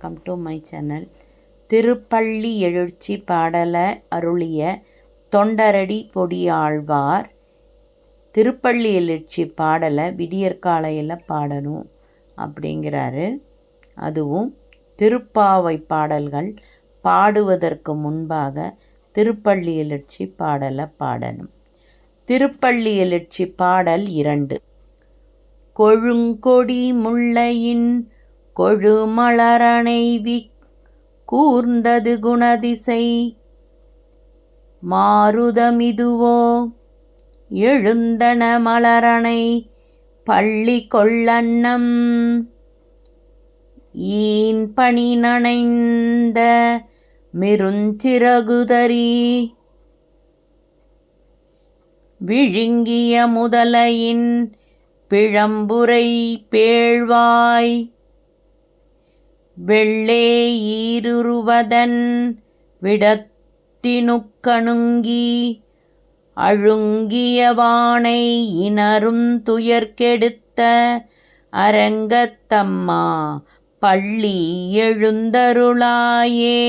Welcome to my channel திருப்பள்ளி எழுச்சி பாடலை அருளிய தொண்டரடி பொடியாழ்வார். திருப்பள்ளி எழுச்சி பாடலை விடியற்காலையில் பாடணும் அப்படிங்கிறாரு. அதுவும் திருப்பாவை பாடல்கள் பாடுவதற்கு முன்பாக திருப்பள்ளி எழுச்சி பாடலை பாடணும். திருப்பள்ளி எழுச்சி பாடல் இரண்டு. கொழுங்கொடி முல்லையின் கொழுமலரணைவி கூர்ந்தது குணதிசை. மாருதமிதுவோ எழுந்தன மலரணை பள்ளி கொள்ளன்னம். ஈன் பணி நனைந்த மிருஞ்சிறகுதரி விழுங்கிய முதலையின் பிழம்புரை பேழ்வாய். வெள்ளே ஈருருவதன் விடத்தினுக்கணுங்கி அழுங்கியவானை இனரும் துயர்கெடுத்த அரங்கத்தம்மா பள்ளி எழுந்தருளாயே.